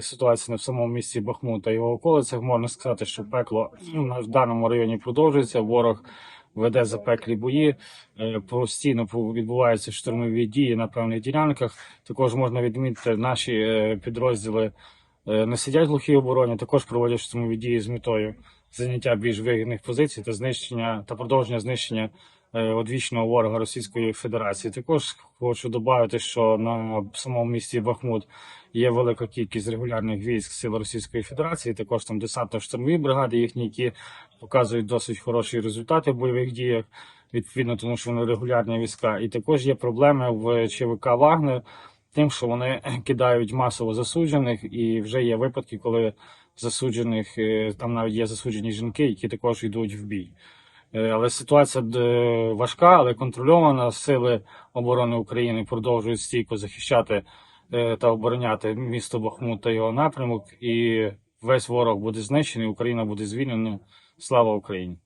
Ситуація, на в самому місті Бахмута і його околицях можна сказати, що пекло ну, в даному районі продовжується. Ворог веде запеклі бої, е, постійно відбуваються штурмові дії на певних ділянках. Також можна відмітити, наші е, підрозділи е, не сидять в глухій обороні, також проводять штурмові дії з метою заняття більш вигідних позицій та знищення та продовження знищення е, одвічного ворога Російської Федерації. Також хочу додати, що на самому місті Бахмут є велика кількість регулярних військ сил Російської Федерації. Також там десантно-штурмові бригади їхні, які показують досить хороші результати в бойових діях. Відповідно, тому що вони регулярні війська. І також є проблеми в ЧВК Вагнер, тим, що вони кидають масово засуджених, і вже є випадки, коли засуджених е, там навіть є засуджені жінки, які також йдуть в бій. Е, Але ситуація е, важка, але контрольована. Сили оборони України продовжують стійко захищати та обороняти місто Бахмут та його напрямок. І весь ворог буде знищений, Україна буде звільнена. Слава Україні!